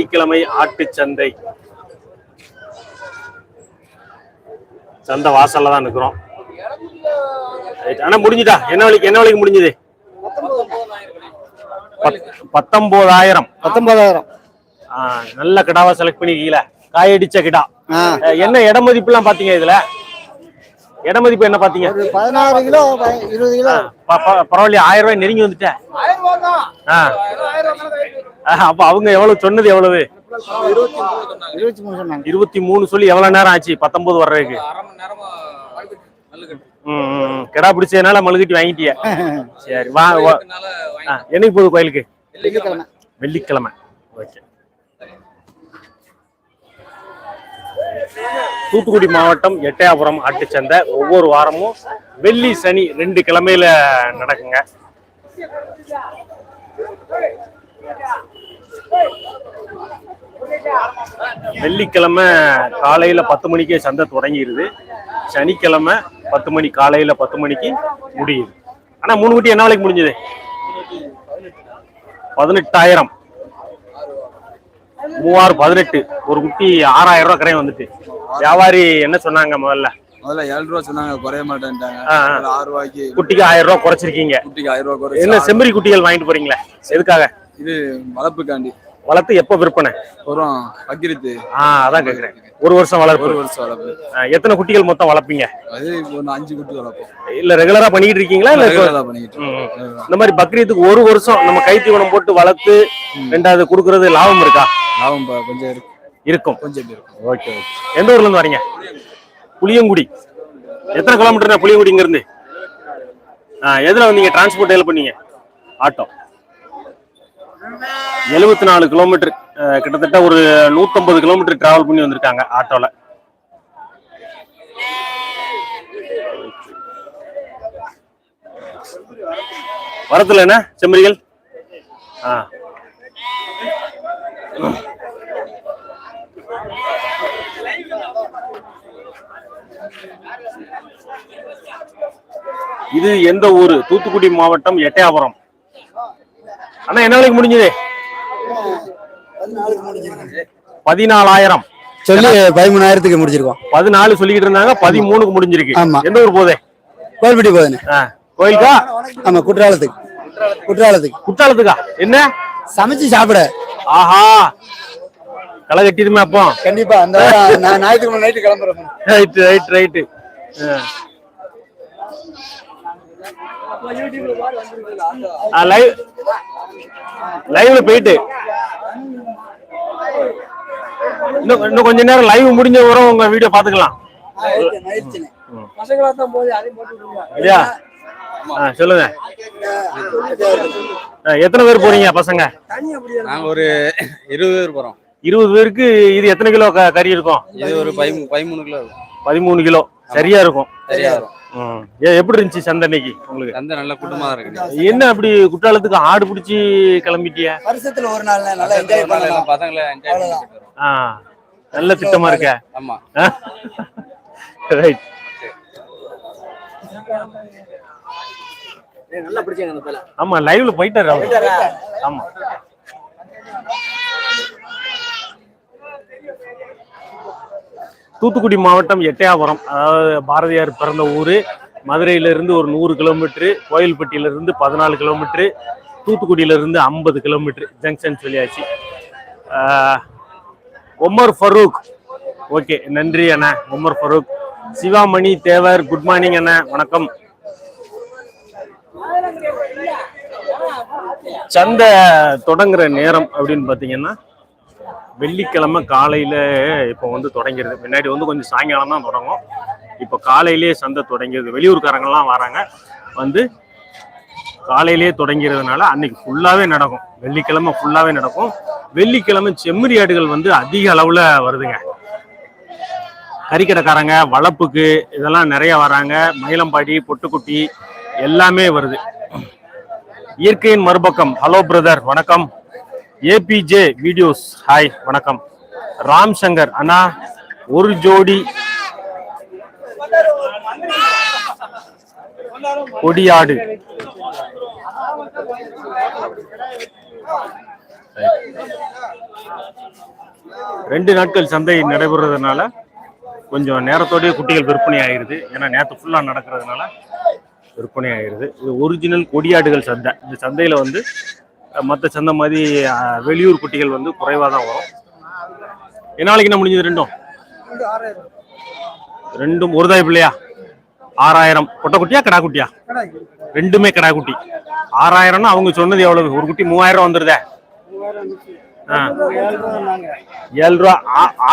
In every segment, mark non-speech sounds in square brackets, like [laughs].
சனிக்கிழமை ஆட்டுச் சந்தை. சந்தை வாசல்ல தான் Right. ஆனா முடிஞ்சுட்டா என்ன வழிக்கு என்ன வழிக்கு முடிஞ்சது? பத்- பத்தொன்பதாயிரம் பத்தொன்பதாயிரம் நல்ல கிடாவா செலக்ட் பண்ணிருக்கீங்களா. காயடிச்ச கிடா. என்ன இட மதிப்புலாம் பாத்தீங்க இதுல? இட மதிப்பு என்ன பாத்தீங்க? ஒரு பதினாறு கிலோ ப- இருபது கிலோ. ப- ப- பரவாயில்லையா ஆயிரம் ரூபாய் நெருங்கி வந்துட்டேன். அப்ப அவங்க எவ்வளவு சொன்னது எவ்வளவு? இருபத்தி மூணு சொல்லி எவ்வளவு நேரம் ஆச்சு? பத்தொன்பது வர்றதுக்கு. ம், ம், ம். கிடா பிடிச்சதுனால மழுகட்டி வாங்கிட்டிய. சரி வா என்னைக்கு போகுது கோயிலுக்கு? வெள்ளிக்கிழமை. வெள்ளிக்கிழமை. ஓகே. தூத்துக்குடி மாவட்டம் எட்டயாபுரம் ஆட்டுச்சந்தை ஒவ்வொரு வாரமும் வெள்ளி சனி ரெண்டு கிழமையில நடக்குங்க. வெள்ளிக்கிழமை காலையில பத்து மணிக்கே சந்தை தொடங்கிடுது சனிக்கிழமை பத்து மணி காலையில பத்து மணிக்கு முடியுது. ஆனா மூணு குட்டி என்ன விலைக்கு முடிஞ்சது? பதினெட்டாயிரம். மூவாயிரம் பதினெட்டு. ஒரு குட்டி ஆறாயிரம் ரூபாய் கரையும் வந்துட்டு. வியாபாரி என்ன சொன்னாங்க முதல்ல? முதல்ல ஏழு ரூபா சொன்னாங்க குறைய மாட்டேன்ட்டாங்க. ஆறு ரூபாய்க்கு குட்டிக்கு ஆயிரம் ரூபாய் குறைச்சிருக்கீங்க. குட்டிக்கு ஆயிரம் ரூபாய் குறைச்சு என்ன செம்மறி குட்டிகள் வாங்கிட்டு போறீங்களே? எதுக்காக? இது வளர்ப்புக்காண்டி. வளர்த்து எப்ப விற்பனை? அப்புறம் பக்கிரித்து. ஆ அதான் கேக்குறேன். ஒரு வருஷம் வளர்ப்பு. ஒரு வருஷம் வளர்ப்பு. எத்தனை குட்டிகள் மொத்தம் வளர்ப்பீங்க? அது ஒன்று அஞ்சு குட்டி வளர்ப்போம். இல்ல ரெகுலரா பண்ணிக்கிட்டு இருக்கீங்களா? இல்ல இப்போ- ரெகுலரா பண்ணிக்கிட்டு. இந்த மாதிரி பக்ரீத்துக்கு ஒரு வருஷம் நம்ம கை தீவனம் போட்டு வளர்த்து ரெண்டாவது கொடுக்கறது லாபம் இருக்கா? லாபம் கொஞ்சம் இருக்கு. இருக்கும். கொஞ்சம் இருக்கு. இருக்கும் ஓகே ஓகே. எந்த ஊர்ல இருந்து வரீங்க? புளியங்குடி. எத்தனை கிலோமீட்டர் புளியங்குடி இங்க இருந்து ஆ எதுல வந்தீங்க? டிரான்ஸ்போர்ட் எதுல பண்ணீங்க? ஆட்டோ. எழுபத்தி நாலு கிலோமீட்டர் கிட்டத்தட்ட ஒரு நூத்தம்பது கிலோமீட்டர் டிராவல் பண்ணி வந்திருக்காங்க ஆட்டோல. வரத்துல என்ன செம்மறிகள்? ஆ. இது எந்த ஊரு? தூத்துக்குடி மாவட்டம் எட்டயாபுரம். அண்ணா என்ன விலைக்கு முடிஞ்சது? பதினாலாயிரம். சொல்லி பதிமூணாயிரத்துக்கு முடிச்சிருக்கோம் பதினாலு சொல்லிக்கிட்டு இருந்தாங்க பதிமூணுக்கு முடிஞ்சிருக்கு. ஆமா. எந்த ஊர் போதே கோல்பட்டி போகுதுண்ணே. ஆ, கோயிலுக்கா? ஆமா குற்றாலத்துக்கு. குற்றாலத்துக்கு. குற்றாலத்துக்கா? என்ன? சமைச்சு சாப்பிட. ஆஹா. களை கட்டிடுமே அப்போ. கண்டிப்பா அந்த [laughs] ஞாயிற்றுக்கிழமை நைட்டு கிளம்புறேன். ரைட் ரைட் ரைட்டு லைவ் லைவ்ல போயிட்டு. இன்னும் இன்னும் கொஞ்ச நேரம் லைவ் முடிஞ்ச வரும் உங்க வீடியோ பாத்துக்கலாம் இல்லையா? ஆ, சொல்லுங்க. எத்தனை பேர் போறீங்க பசங்க? நாங்க ஒரு இருபது பேர் போறோம். இருபது பேருக்கு இது எத்தனை கிலோ கறி இருக்கும்? இது ஒரு பதிமூணு கிலோ பதிமூணு கிலோ. சரியா இருக்கும் சரியா இருக்கும் எப்படி இருந்துச்சு சந்தை இன்னைக்கு உங்களுக்கு? அந்த நல்ல கூட்டமா தான் இருக்கு. என்ன அப்படி குற்றாலத்துக்கு ஆடு பிடிச்சி கிளம்பிட்டிய? வருஷத்துல ஒரு நாள் நல்லா என்ஜாய் பண்ணலாம். பசங்களை. ஆ. நல்ல திட்டமா இருக்க. ஆமா. ரைட் நல்லா பிடிச்சாங்க அந்த பேல ஆமா லைவ்ல போயிட்டாரு அவரு. ஆமா. தூத்துக்குடி மாவட்டம் எட்டயாபுரம் அதாவது பாரதியார் பிறந்த ஊர். மதுரையிலிருந்து ஒரு நூறு கிலோமீட்ரு கோயில்பட்டியிலிருந்து பதினாலு கிலோமீட்ரு தூத்துக்குடியிலிருந்து ஐம்பது கிலோமீட்ரு ஜங்ஷன் சொல்லியாச்சு. ஒமர் ஃபரூக். ஓகே நன்றி அண்ணா ஒமர் ஃபரூக். சிவாமணி தேவர் குட் மார்னிங் அண்ணா வணக்கம். சந்தை தொடங்குற நேரம் அப்படின்னு பார்த்தீங்கன்னா வெள்ளிக்கிழமை காலையில் இப்போ வந்து தொடங்கிடுது முன்னாடி வந்து கொஞ்சம் சாயங்காலம் தான் தொடங்கும். இப்போ காலையிலேயே சந்தை தொடங்கிடுது வெளியூர்காரங்கள்லாம் வராங்க. வந்து காலையிலேயே தொடங்கிறதுனால அன்னைக்கு ஃபுல்லாகவே நடக்கும். வெள்ளிக்கிழமை ஃபுல்லாகவே நடக்கும். வெள்ளிக்கிழமை செம்மறி ஆடுகள் வந்து அதிக அளவில் வருதுங்க. கறிக்கடைக்காரங்க வளப்புக்கு இதெல்லாம் நிறைய வராங்க. மயிலம்பாடி பொட்டுக்குட்டி எல்லாமே வருது. இயற்கையின் மறுபக்கம். ஹலோ பிரதர் வணக்கம். ABJ videos. ஹாய் வணக்கம். ராம் சங்கர் அண்ணா ஒரு ஜோடி. கொடியாடு. ரெண்டு நாட்கள் சந்தை நடைபெறதுனால கொஞ்சம் நேரத்தோடய குட்டிகள் விற்பனை ஆயிருது. ஏன்னா நேற்று ஃபுல்லாக நடக்கிறதுனால விற்பனை ஆயிருது. இது ஒரிஜினல் கொடியாடுகள் சந்தை. இந்த சந்தையில் வந்து மற்ற சந்தை மாதிரி வெளியூர் குட்டிகள் வந்து குறைவாக தான் வரும். என்ன நாளைக்கு என்ன முடிஞ்சது ரெண்டும்? ரெண்டும் ஒரு தாய் பிள்ளையா? ஆறாயிரம். கொட்டை குட்டியா கடா குட்டியா? ரெண்டுமே கடா குட்டி. ஆறாயிரம்னா அவங்க சொன்னது எவ்வளவு? ஒரு குட்டி மூவாயிரம் வந்துருதே. ஏழு ரூபா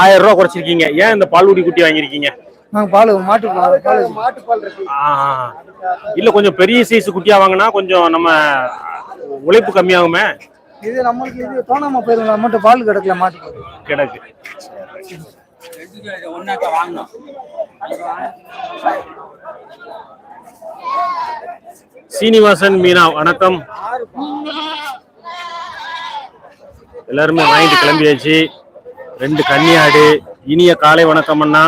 ஆயிரம் ரூபா குறைச்சிருக்கீங்க. ஏன் இந்த பால்குடி குட்டி வாங்கியிருக்கீங்க? பால் மாட்டு பால் இல்ல கொஞ்சம் பெரிய சைஸ் குட்டியா வாங்கினா கொஞ்சம் நம்ம உழைப்பு கம்மியாகுமே? இது நம்மளுக்கு இது தோணாம போயிருங்களா மட்டும் பால் கிடக்கல மாட்டு பால் கிடக்கு. சீனிவாசன் மீனா வணக்கம். எல்லாருமே வாங்கிட்டு கிளம்பியாச்சு. ரெண்டு கன்னியாடு இனிய காலை வணக்கம் அண்ணா.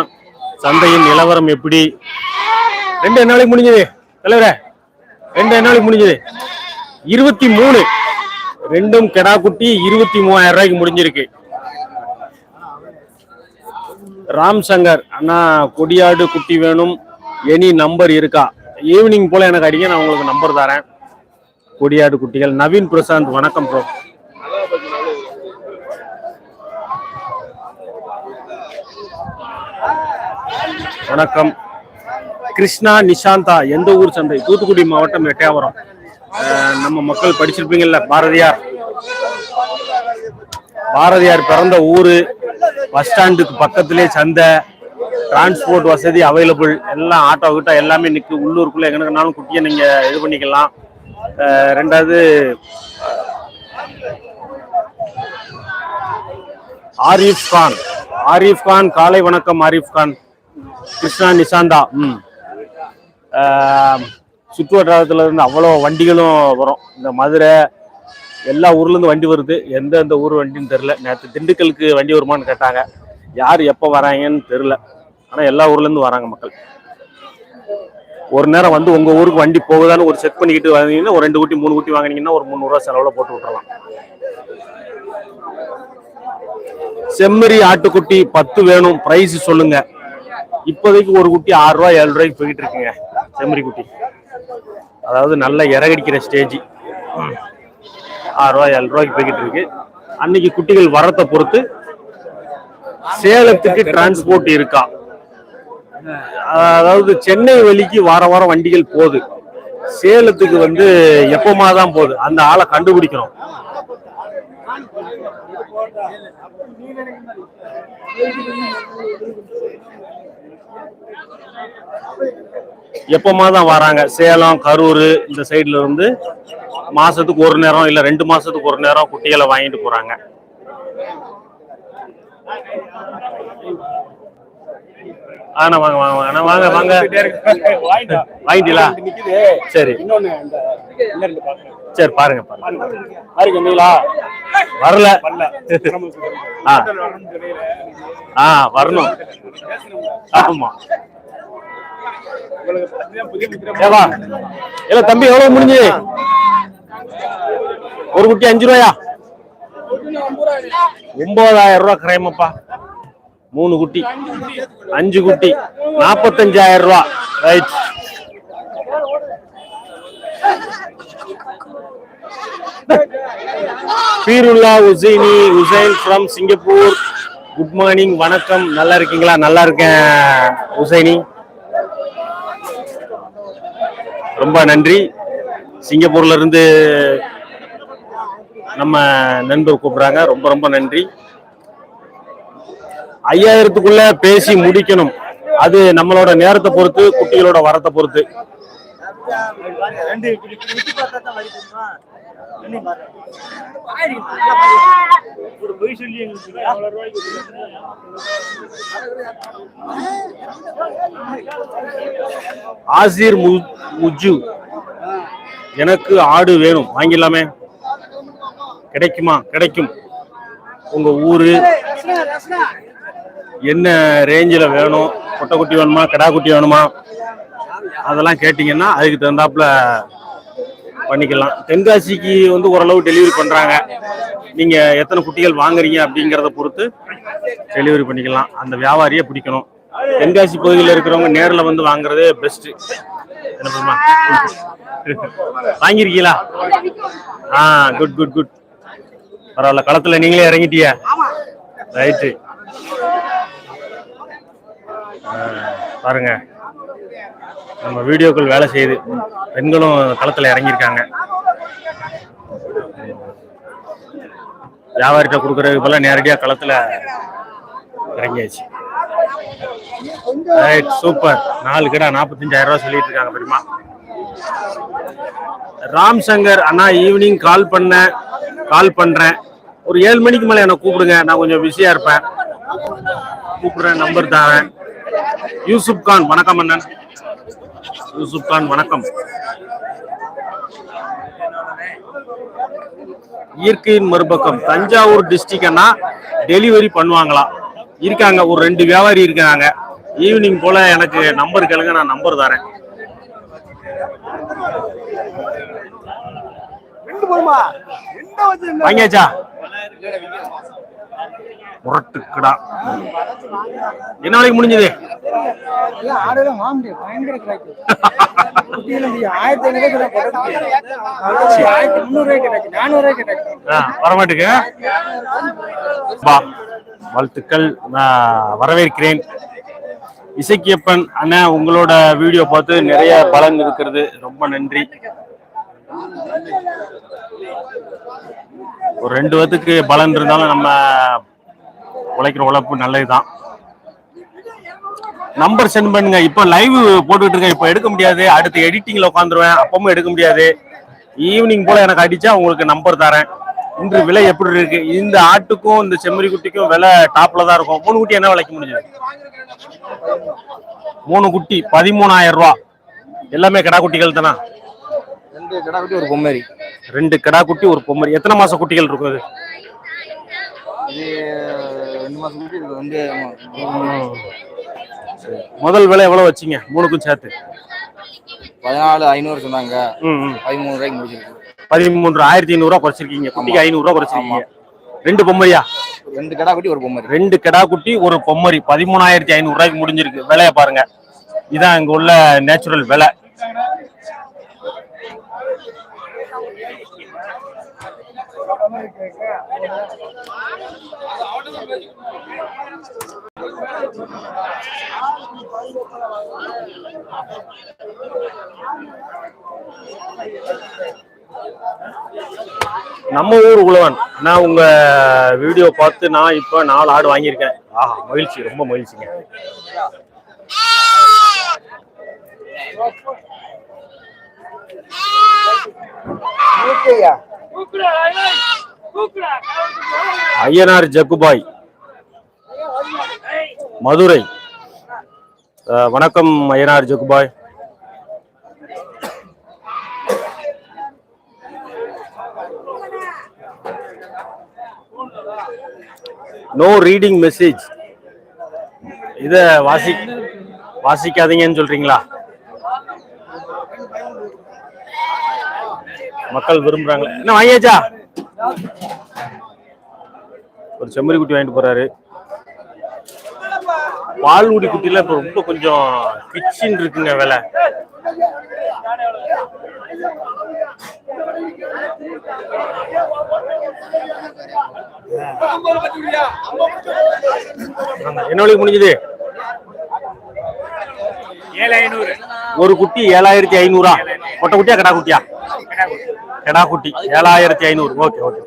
சந்தையின் நிலவரம் எப்படி? ரெண்டு நாளைக்கு முடிஞ்சது. தலைவரே ரெண்டு நாளைக்கு முடிஞ்சது. இருபத்தி மூணு. ரெண்டும் கெடா குட்டி இருபத்தி மூவாயிரம் ரூபாய்க்கு முடிஞ்சிருக்கு. ராம் சங்கர் அண்ணா கொடியாடு குட்டி வேணும். எனி நம்பர் இருக்கா? ஈவினிங் போல எனக்கு அடிங்க நான் உங்களுக்கு நம்பர் தரேன். கொடியாடு குட்டிகள் நவீன் பிரசாந்த் வணக்கம் ப்ரோ வணக்கம். கிருஷ்ணா நிஷாந்தா எந்த ஊர் சந்தை? தூத்துக்குடி மாவட்டம் எட்டயபுரம். நம்ம மக்கள் படிச்சிருப்பீங்கல்ல பாரதியார். பாரதியார் பிறந்த ஊரு பஸ் ஸ்டாண்டுக்கு பக்கத்திலே சந்தை டிரான்ஸ்போர்ட் வசதி அவைலபிள் எல்லாம் ஆட்டோ கிட்ட எல்லாமே நிற்கு உள்ளூருக்குள்ள எங்கனாலும் குட்டியை நீங்க இது பண்ணிக்கலாம். ரெண்டாவது ஆரிஃப் கான். ஆரிஃப் கான் காலை வணக்கம் ஆரிஃப் கான். கிருஷ்ணா நிசாந்தா ம். சுற்று வட்டாரத்துல இருந்து அவ்வளோ வண்டிகளும் வரும். இந்த மதுரை எல்லா ஊர்லேருந்து வண்டி வருது. எந்தெந்த ஊர் வண்டின்னு தெரில நேற்று திண்டுக்கலுக்கு வண்டி வருமான்னு கேட்டாங்க. யார் எப்போ வராங்கன்னு தெரில ஆனால் எல்லா ஊர்லேருந்து வராங்க மக்கள். ஒரு நேரம் வந்து உங்கள் ஊருக்கு வண்டி போகுதான்னு ஒரு செக் பண்ணிக்கிட்டு வாங்கினீங்கன்னா ஒரு ரெண்டு குட்டி மூணு குட்டி வாங்கினீங்கன்னா ஒரு முந்நூறுரூவா செலவில் போட்டு விட்டுறலாம். செம்மறி ஆட்டுக்குட்டி பத்து வேணும். ப்ரைஸ் சொல்லுங்க. இப்போதைக்கு ஒரு குட்டி ஆறு ரூபா ஏழு ரூபாய்க்கு போயிட்டு இருக்குங்க. செம்மறி குட்டி. அதாவது நல்ல இறகடிக்கிற ஸ்டேஜ் ஆறு ரூபாய் ஏழு ரூபாய்க்கு போய்கிட்டு இருக்கு. அன்னைக்கு குட்டிகள் வரத்தை பொறுத்து சேலத்துக்கு டிரான்ஸ்போர்ட் இருக்கா? அதாவது சென்னை வழிக்கு வார வாரம் வண்டிகள் போகுது. சேலத்துக்கு வந்து எப்பமா தான் போகுது? அந்த ஆளை கண்டுபிடிக்கணும் எப்பமா தான் வராங்க. சேலம் கரூர் இந்த சைடுல இருந்து மாசத்துக்கு ஒரு நேரம் இல்ல ரெண்டு மாசத்துக்கு ஒரு நேரம் குட்டிகளை வாங்கிட்டு போறாங்க. ஆனா வாங்க வாங்க வாங்க. வாங்க வாங்க. வாங்கிட்டீங்களா? சரி. சரி பாருங்க பாருங்க. வரல. ஆ. ஆ வரணும். ஆமா. இல்ல தம்பி எவ்வளவு முடிஞ்சு? ஒரு குட்டி அஞ்சு ரூபாயா? ஒன்பதாயிரம் ரூபாய் கிரைமப்பா மூணு குட்டி. அஞ்சு குட்டி. நாற்பத்தஞ்சாயிரம் ரூபாய் right Peerulla Hussaini Hussain from Singapore. Good morning வணக்கம். நல்லா இருக்கீங்களா? நல்லா இருக்கேன் உசைனி. ரொம்ப நன்றி. சிங்கப்பூர்ல இருந்து நம்ம நண்பர் கூப்பிடுறாங்க. ரொம்ப ரொம்ப நன்றி. ஐயாயிரத்துக்குள்ள பேசி முடிக்கணும். அது நம்மளோட நேரத்தை பொறுத்து குட்டிகளோட வரத்தை பொறுத்து. ஆசிர் முஜு. எனக்கு ஆடு வேணும். வாங்கிடலாமே. கிடைக்குமா? கிடைக்கும். உங்க ஊரு? என்ன ரேஞ்சில் வேணும்? கொட்டை குட்டி வேணுமா? கடா குட்டி வேணுமா? அதெல்லாம் கேட்டிங்கன்னா அதுக்கு தகுந்தாப்புல பண்ணிக்கலாம். தென்காசிக்கு வந்து ஓரளவு டெலிவரி பண்ணுறாங்க நீங்கள் எத்தனை குட்டிகள் வாங்குறீங்க அப்படிங்கிறத பொறுத்து டெலிவரி பண்ணிக்கலாம். அந்த வியாபாரியை பிடிக்கணும். தென்காசி பகுதியில் இருக்கிறவங்க நேரில் வந்து வாங்குறதே பெஸ்ட்டு என்ன பண்ணுமா வாங்கியிருக்கீங்களா? ஆ குட் குட் குட் பரவாயில்ல. களத்தில் நீங்களே இறங்கிட்டியா? ரைட்டு பாருங்க. நம்ம வீடியோக்கள் வேலை செய்யுது. பெண்களும் களத்துல இறங்கியிருக்காங்க. வியாபாரிட்ட கொடுக்கறதுக்கு பதிலா நேரடியா களத்துல இறங்கியாச்சு. ரைட் சூப்பர் நாலு கடை நாற்பத்தஞ்சாயிரம் ரூபா சொல்லிட்டு இருக்காங்க பெருமா ராம் சங்கர் அண்ணா ஈவினிங் கால் பண்ண கால் பண்றேன். ஒரு ஏழு மணிக்கு மேலே என்ன கூப்பிடுங்க. நான் கொஞ்சம் பிஸியா இருப்பேன். கூப்பிடுறேன் நம்பர் தரேன். யூசுப் கான் வணக்கம் அண்ணன். யூசுப் கான் வணக்கம். இயற்கையின் மறுபக்கம். தஞ்சாவூர் டிஸ்ட்ரிக்ட்னா டெலிவரி பண்ணுவாங்களா? இருக்காங்க ஒரு ரெண்டு வியாபாரி இருக்காங்க. ஈவினிங் போல எனக்கு நம்பர் கேளுங்க நான் நம்பர் தரேன். வாங்கியாச்சா? முரட்டுக்கடா. என்ன நாளைக்கு முடிஞ்சது? வரமாட்டுக்கு வாழ்த்துக்கள். நான் வரவேற்கிறேன். இசக்கியப்பன் அண்ணன் உங்களோட வீடியோ பார்த்து நிறைய பலன் இருக்கிறது. ரொம்ப நன்றி. ஒரு ரெண்டு பேத்துக்கு பலன் இருந்தாலும் நம்ம உழைக்கிற உழைப்பு நல்லதுதான். நம்பர் சென்ட் பண்ணுங்க. இப்போ லைவ் போட்டுக்கிட்டு இருக்கேன். இப்போ எடுக்க முடியாது. அடுத்து எடிட்டிங்ல உட்காந்துருவேன் அப்பவும் எடுக்க முடியாது. ஈவினிங் போல எனக்கு அடிச்சா உங்களுக்கு நம்பர் தரேன். இன்று விலை எப்படி இருக்கு? இந்த ஆட்டுக்கும் இந்த செம்மறி குட்டிக்கும் விலை டாப்ல தான் இருக்கும். மூணு குட்டி என்ன விலைக்கு முடிஞ்சது? மூணு குட்டி பதிமூணாயிரம் ரூபா. எல்லாமே கடா குட்டிகள் தானா ரெண்டு கடை குட்டி ஒரு பொம்மரி. ரெண்டு கிடா குட்டி ஒரு பொம்மரி. எத்தனை மாச குட்டிகள் இருக்கும் அது? ரெண்டு மாசம் குட்டி இது வந்து முதல் விலை எவ்வளவு வச்சீங்க? மூணுக்கும் சேர்த்து. பதினாலு ஐநூறு சொன்னாங்க. பதிமூணு ரூபாய்க்கு முடிச்சிருக்கு. பதிமூன்று ஆயிரத்தி ஐநூறு ரூபா குறைச்சிருக்கீங்க. குட்டிக்கு ஐநூறு ரூபா குறைச்சிருக்கீங்க. ரெண்டு பொம்மரியா? ரெண்டு கடை குட்டி ஒரு பொம்மரி. ரெண்டு கிடா குட்டி ஒரு பொம்மரி. பதிமூணாயிரத்தி ஐநூறு ரூபாய்க்கு முடிஞ்சிருக்கு. விலைய பாருங்க. இதான் இங்க உள்ள நேச்சுரல் விலை. நம்ம ஊர் உழவன். நான் உங்க வீடியோ பார்த்து நான் இப்ப நாலு ஆடு வாங்கியிருக்கேன். ஆஹா மகிழ்ச்சி ரொம்ப மகிழ்ச்சிங்க. Ah! ஐயனார் ஜக்குபாய். மதுரை. வணக்கம் Ayyanar Jakkubhai. No reading message இத வாசி வாசிக்காதீங்கன்னு சொல்றீங்களா? மக்கள் விரும்புறாங்களே என்ன வாங்கியாச்சா? ஒரு செம்மறி குட்டி வாங்கிட்டு போறாரு. பால்குடி குட்டில இப்போ ரொம்ப கொஞ்சம் கிச்சின் இருக்குங்க விலை. என்ன விலைக்கு முடிஞ்சது? ஒரு குட்டி ஏழாயிரத்தி ஐநூறா? கொட்டை குட்டியா கடா குட்டியா? கடா குட்டி. ஏழாயிரத்தி ஐநூறு. Okay okay.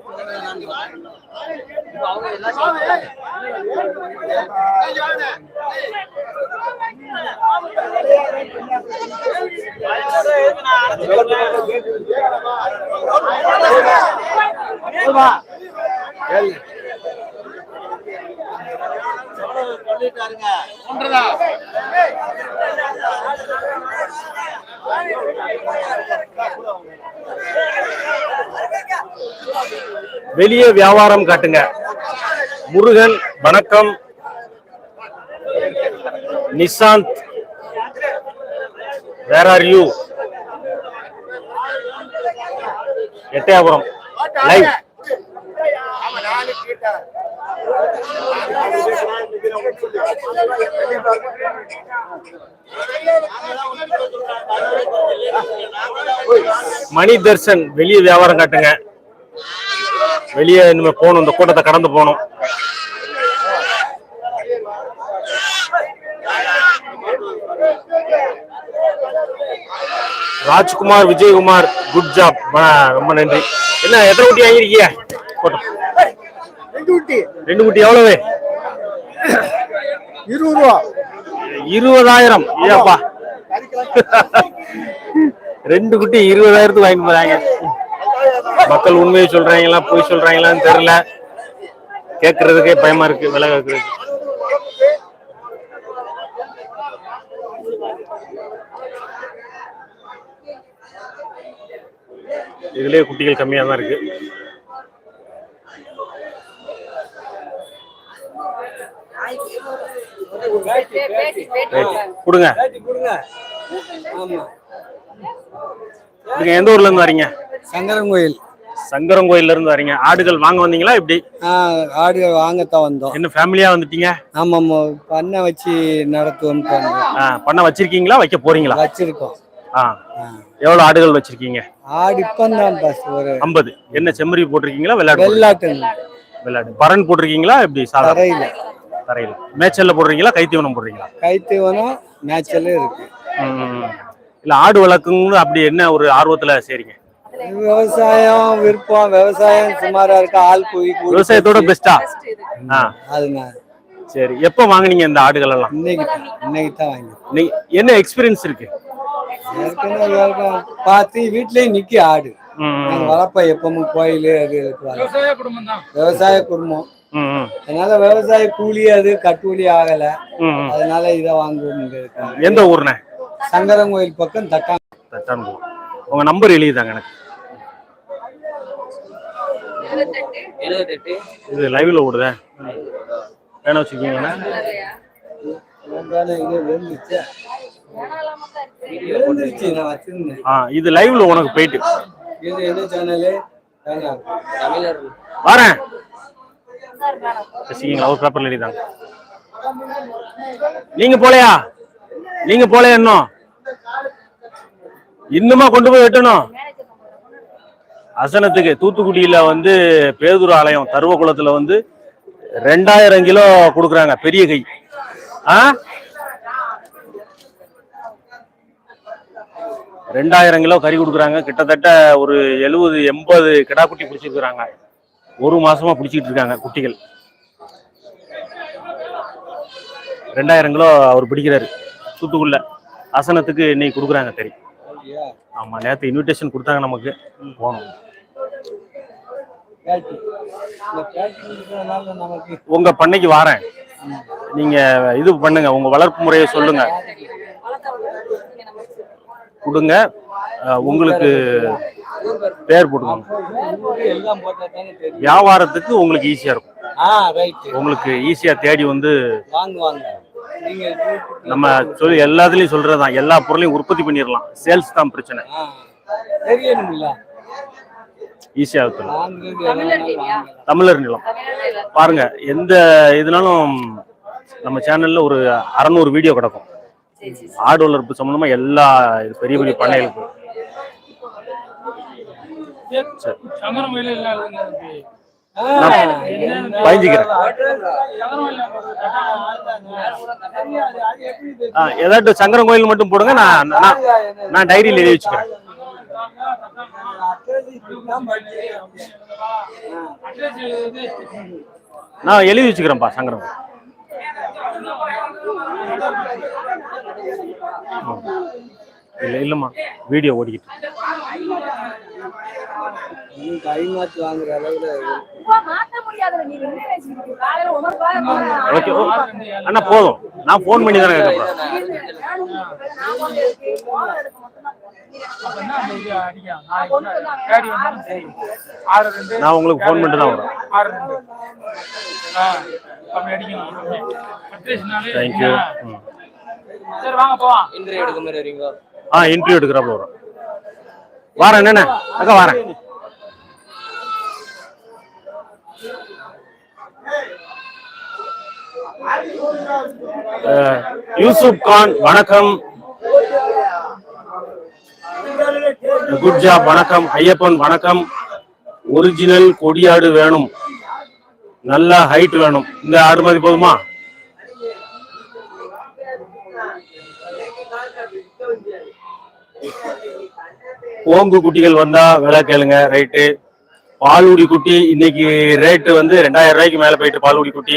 வெளியே வியாபாரம் காட்டுங்க. முருகன் வணக்கம். Nishanth where are you Ettayapuram. Live Mani Darshan வெளியே வியாபாரம் காட்டுங்க. வெளியே இனிமே போகணும் இந்த கூட்டத்தை கடந்து போகணும். ராஜ்குமார் விஜயகுமார் குட் ஜாப் ரொம்ப நன்றி. என்ன எத்தனை குட்டி வாங்கியிருக்கீங்க போட்டோம். ரெண்டு குட்டி. ரெண்டு குட்டி எவ்வளவு? இருபது ரூபா. இருபதாயிரம். ஏப்பா ரெண்டு குட்டி இருபதாயிரத்துக்கு வாங்கிட்டு போறாங்க. மக்கள் உண்மையை சொல்றாங்களா பொய் சொல்றாங்களான்னு தெரியல. கேட்கறதுக்கே பயமா இருக்கு விலை கேட்கறது இதுலயே குட்டிகள் கம்மியா தான் இருக்கு. கொடுங்க. நீங்க எந்த ஊர்ல இருந்து வரீங்க? சங்கரங்கோயில் சங்கரம் கோயில்ல இருந்து வரீங்க. ஆடுகள் வாங்க வந்தீங்களா இப்படி ஆடு வாங்கத்தான் வந்தோம். என்ன ஃபேமிலியா வந்துட்டீங்க? ஆமாம் பண்ணை வச்சு ஆ, பண்ண வச்சிருக்கீங்களா? வைக்க போறீங்களா? வச்சிருக்கோம். ஆ. எவ்வளவு ஆடுகள் வச்சிருக்கீங்க? ஆடு இப்பந்தான் பஸ் ஒரு ஐம்பது. என்ன செம்மறி போட்டிருக்கீங்களா? வெள்ளாடு வெள்ளாட்டு வெள்ளாடு. பரன் போட்டிருக்கீங்களா? எப்படி சாதாரண தரையில. மேய்ச்சல்ல போடுறீங்களா? கைத்தீவனம் போடுறீங்களா? கைத்தீவனம் மேய்ச்சலும் இருக்கு. இல்ல ஆடு வளர்க்குங்க அப்படி என்ன ஒரு ஆர்வத்துல சரிங்க விவசாயம் விருப்பம் விவசாயம் சுமாரா இருக்கு. ஆள் போய் விவசாயத்தோட பெஸ்டா ஆ. அதுங்க சரி எப்போ வாங்குனீங்க இந்த ஆடுகள் எல்லாம் இன்னைக்கு தான். இன்னைக்கு தான் வாங்கி என்ன எக்ஸ்பீரியன்ஸ் இருக்கு? பார்த்து வீட்லயே நிக்கி ஆடு. வளர்ப்போம் எப்பவும் கோயில் அது. விவசாய குடும்பம் ம், ம், அதனால விவசாய கூலி அது கட்டுக்கூலி ஆகல. அதனால இதை வாங்குவோம் எந்த ஊர்ண்ணே? சங்கரங்கோயில் பக்கம் தக்கா தட்டான்குளம் உங்க நம்பர் எழுதிதாங்க எனக்கு. இது லைவ்ல ஓடுதே. வேணா வச்சுக்கீங்கண்ணா இது லைவ்ல உனக்கு போயிட்டு. இது என்ன சேனலு தமிழர். வரேன். வச்சுக்கீங்களா ஒரு பேப்பர்ல எழுதிதாங்க நீங்க போலையா? நீங்க போலையா இன்னும்? இன்னுமா கொண்டு போய் வெட்டணும்? அசனத்துக்கு தூத்துக்குடியில வந்து பேதூர் ஆலயம் தருவகுளத்துல வந்து ரெண்டாயிரம் கிலோ கொடுக்குறாங்க பெரிய கை. ஆ? ரெண்டாயிரம் கிலோ கறி கொடுக்குறாங்க. கிட்டத்தட்ட ஒரு எழுபது எண்பது கிடாக்குட்டி பிடிச்சிருக்கிறாங்க. ஒரு மாசமா பிடிச்சிட்டு இருக்காங்க குட்டிகள். ரெண்டாயிரம் கிலோ அவர் பிடிக்கிறாரு. தூத்துக்குள்ள அசனத்துக்கு இன்னைக்கு கொடுக்குறாங்க சரி ஆமா நேத்து இன்விடேஷன் கொடுத்தாங்க நமக்கு. போனோம். உங்க பண்ணைக்கு வாரேன். நீங்க இது பண்ணுங்க உங்க வளர்ப்பு முறையை சொல்லுங்க. கொடுங்க. உங்களுக்கு பேர் போட்டுக்கோங்க. எல்லாம் போட்டா தானே தெரியும் வியாபாரத்துக்கு உங்களுக்கு ஈஸியா இருக்கும். ஆ ரைட் உங்களுக்கு ஈஸியா தேடி வந்து நம்ம சொல்லி எல்லாத்துலயும் சொல்றதுதான். எல்லா பொருளையும் உற்பத்தி பண்ணிடலாம். சேல்ஸ் தான் பிரச்சனை. ஈஸியா. தமிழர் நிலம். பாருங்க எந்த இதுனாலும் நம்ம சேனல்ல ஒரு அறநூறு வீடியோ கிடக்கும். ஆடு வளர்ப்பு சம்பந்தமா எல்லா இது பெரிய பெரிய பண்ணைகளுக்கு பயஞ்சுக்கிறேன் ஏதாட்டும் சங்கரன் கோயில் மட்டும் போடுங்க. நான் நான் டைரியில் எழுதி வச்சுக்கிறேன். நான் எழுதி வச்சுக்கிறேன்ப்பா சங்கரன் கோயில். இல்ல இல்லம்மா. வீடியோ ஓடிக்கிட்டு ஓகே அண்ணா போதும். நான் ஃபோன் பண்ணி தானே கேட்கறேன் நான் உங்களுக்கு ஃபோன் பண்ணிட்டு தான் வரேன் தேங்க்யூ சரி வாங்க போவோம் இன்றைய எடுக்க மாதிரி வரீங்களா? ஆ இன்டர்வியூ எடுக்கிறாப்புல வரும். வாரேன் என்னண்ணே? அக்கா வாரேன். யூசுப் கான் வணக்கம். குட் ஜாப் வணக்கம். ஐயப்பன் வணக்கம். ஒரிஜினல் கொடியாடு வேணும். நல்ல ஹைட் வேணும். இந்த ஆடு மாதிரி போதுமா? ஓங்கு குட்டிகள் வந்தா விலை கேளுங்க ரைட்டு பால்குடி குட்டி இன்னைக்கு ரேட்டு வந்து ரெண்டாயிரம் ரூபாய்க்கு மேல போயிட்டு பால்குடி குட்டி.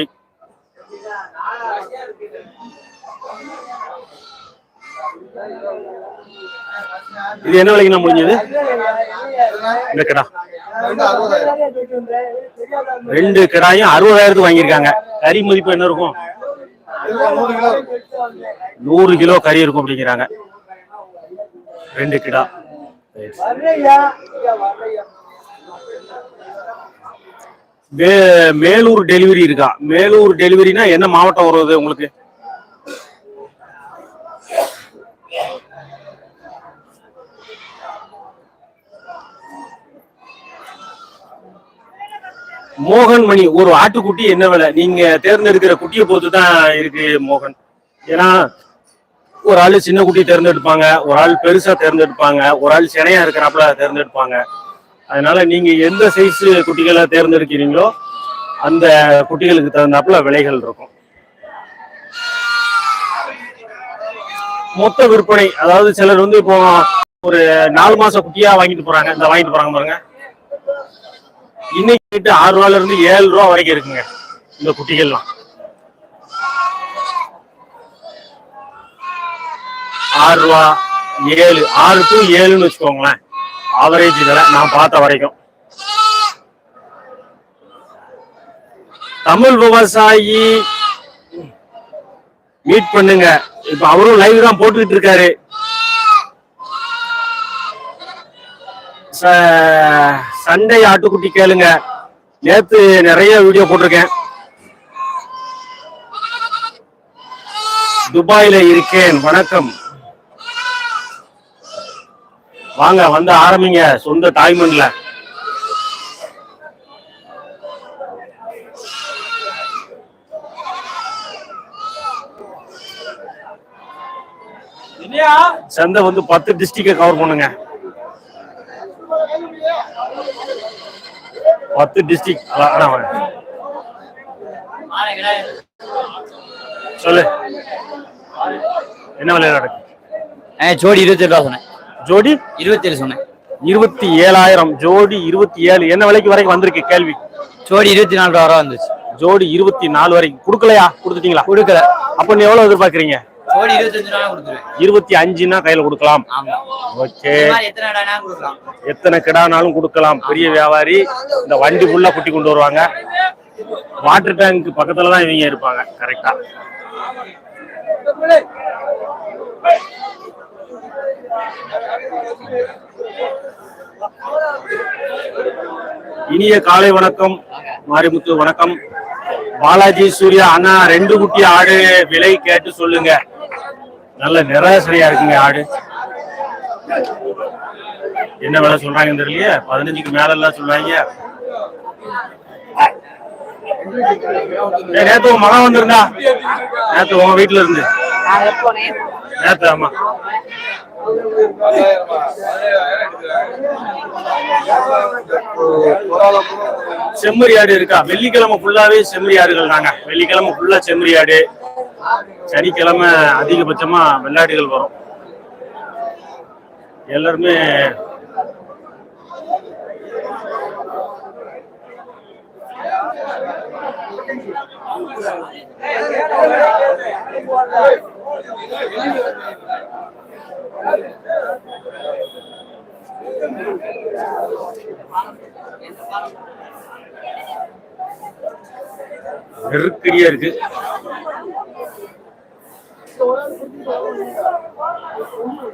இது என்ன விலைக்குண்ணா முடிஞ்சது? இந்த கடா ரெண்டு கிடாயும் அறுபதாயிரத்துக்கு வாங்கியிருக்காங்க. கறி மதிப்பு என்ன இருக்கும்? நூறு கிலோ கறி இருக்கும் அப்படிங்கிறாங்க. ரெண்டு கிடா. மேலூர் டெலிவரி இருக்கா? மேலூர் டெலிவரினா என்ன மாவட்டம் வருது உங்களுக்கு? மோகன் மணி ஒரு ஆட்டுக்குட்டி என்ன விலை? நீங்க தேர்ந்தெடுக்கிற குட்டியை பொறுத்து தான் இருக்கு மோகன். ஏன்னா ஒரு ஆள் சின்ன குட்டி தேர்ந்தெடுப்பாங்க ஒரு ஆள் பெருசா தேர்ந்தெடுப்பாங்க ஒரு ஆள் சினையா இருக்கிறாப்புல தேர்ந்தெடுப்பாங்க. அதனால நீங்க எந்த சைஸ் குட்டிகளை தேர்ந்தெடுக்கிறீங்களோ அந்த குட்டிகளுக்கு தகுந்தாப்புல விலைகள் இருக்கும். மொத்த விற்பனை அதாவது சிலர் வந்து இப்போ ஒரு நாலு மாச குட்டியா வாங்கிட்டு போறாங்க இந்த வாங்கிட்டு போறாங்க பாருங்க. இன்னைக்கு ஆறு ரூபால இருந்து ஏழு ரூபா வரைக்கும் இருக்குங்க இந்த குட்டிகள்லாம். ஆறு ரூபா ஏழு ஆறு டு ஏழுன்னு வச்சுக்கோங்களேன். ஆவரேஜ் விலை நான் பார்த்த வரைக்கும். தமிழ் விவசாயி மீட் பண்ணுங்க. இப்ப அவரும் லைவ் தான் போட்டுக்கிட்டு இருக்காரு. ச- சண்டை ஆட்டுக்குட்டி கேளுங்க. நேத்து நிறைய வீடியோ போட்டிருக்கேன். துபாயில இருக்கேன். வணக்கம். வாங்க வந்து ஆரம்பிங்க சொந்த தாய்மண்ல இல்லையா சந்தை வந்து பத்து டிஸ்ட்ரிக்ட கவர் பண்ணுங்க. பத்து டிஸ்ட்ரிக்ட் சொல்லு. என்ன ஆ ஜோடி இருபத்தி ரூபா சொன்னேன். ஜோடி? இருபத்தேழு சொன்னேன். இருபத்தி ஏழாயிரம். ஜோடி இருபத்தி ஏழு. என்ன விலைக்கு வரைக்கும் வந்திருக்கு கேள்வி? ஜோடி இருபத்தி நாலு ரூபா வந்துச்சு. ஜோடி இருபத்தி நாலு வரைக்கும். கொடுக்கலையா? கொடுத்துட்டீங்களா? கொடுக்கல. அப்ப நீ எவ்வளவு எதிர்பார்க்கறீங்க? இருபத்தி அஞ்சுன்னா கையில கொடுக்கலாம். ஓகே. எத்தனை கிடானாலும் கொடுக்கலாம். பெரிய வியாபாரி இந்த வண்டி ஃபுல்லா குட்டி கொண்டு வருவாங்க. வாட்டர் டேங்க் பக்கத்துல தான் இவங்க இருப்பாங்க. கரெக்டா இனிய காலை வணக்கம் மாரிமுத்து வணக்கம். பாலாஜி சூர்யா அண்ணா ரெண்டு குட்டி ஆடு விலை கேட்டு சொல்லுங்க. நல்ல நிராசரியா இருக்குங்க ஆடு. என்ன விலை சொல்றாங்கன்னு தெரியலையே? பதினஞ்சுக்கு மேல எல்லாம் சொல்றாங்க நேத்து உன் மகன் வந்திருந்தா? நேத்து உங்க வீட்டுல இருந்து. நேத்து ஆமா. செம்மறி ஆடு இருக்கா? வெள்ளிக்கிழமை ஃபுல்லாவே செம்மறி ஆடுகள் தாங்க. வெள்ளிக்கிழமை ஃபுல்லா செம்மறி ஆடு. சனிக்கிழமை அதிகபட்சமா வெள்ளாடுகள் வரும். எல்லாருமே நெருக்கடியா இருக்கு.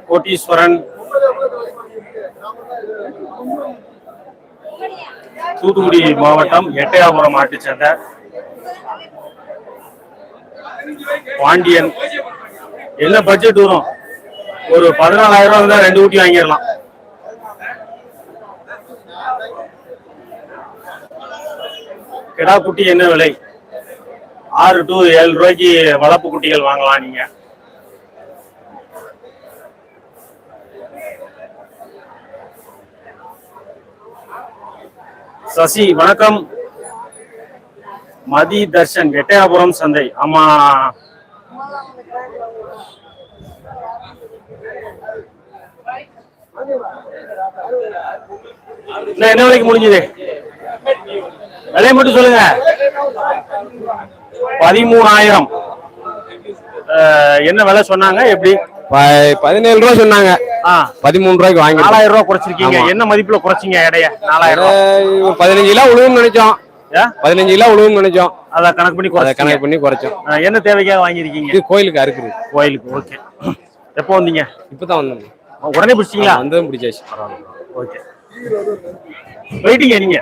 கோட்டீஸ்வரன். தூத்துக்குடி மாவட்டம் எட்டயாபுரம் மாட்டுச் சந்தை பாண்டியன். என்ன பட்ஜெட் வரும்? ஒரு பதினாலாயிரம் ரூபா இருந்தா ரெண்டு ஊட்டி வாங்கிடலாம். கிடா குட்டி என்ன விலை? ஆறு டு ஏழு ரூபாய்க்கு வளர்ப்பு குட்டிகள் வாங்கலாம் நீங்க. சசி வணக்கம். மதி தர்ஷன் எட்டயாபுரம் சந்தை. ஆமா. என்ன என்ன விலைக்கு முடிஞ்சது? விலையை மட்டும் சொல்லுங்க. பதிமூணாயிரம். என்ன விலை சொன்னாங்க? எப்படி? பதினேழு ரூபா சொன்னாங்க. பதிமூணு ரூபாய்க்கு வாங்கி நாலாயிரம் ரூபாய் குறைச்சிருக்கீங்க. என்ன மதிப்புல குறைச்சிங்க எடைய? நாலாயிரம் பதினஞ்சு கிலோ உழுவுன்னு நினைச்சோம்? பதினஞ்சு கிலோ உழுவுன்னு நினைச்சோம். அதை கணக்கு பண்ணி அதை கணக்கு பண்ணி குறைச்சோம். என்ன தேவைக்காக வாங்கியிருக்கீங்க? இது கோயிலுக்கு அறுக்குது. கோயிலுக்கு ஓகே. எப்போ வந்தீங்க? இப்பதான் வந்தோம். உடனே பிடிச்சிங்களா வந்ததும் பிடிச்சாச்சு. ஓகே போயிட்டீங்க நீங்க?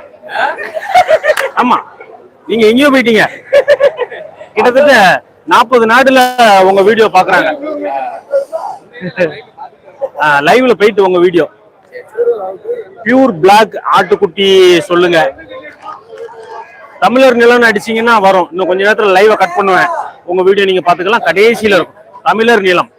ஆமா. நீங்க எங்கேயோ போயிட்டீங்க. கிட்டத்தட்ட நாற்பது நாடுல உங்க வீடியோ பாக்குறாங்க. லைவ்ல போயிட்டு உங்க வீடியோ பியூர் பிளாக் ஆட்டுக்குட்டி சொல்லுங்க. தமிழர் நிலம்னு அடிச்சீங்கன்னா வரும். இன்னும் கொஞ்ச நேரத்துல லைவை கட் பண்ணுவேன். உங்க வீடியோ நீங்க பாத்துக்கலாம் கடைசியில இருக்கும். தமிழர் நிலம்.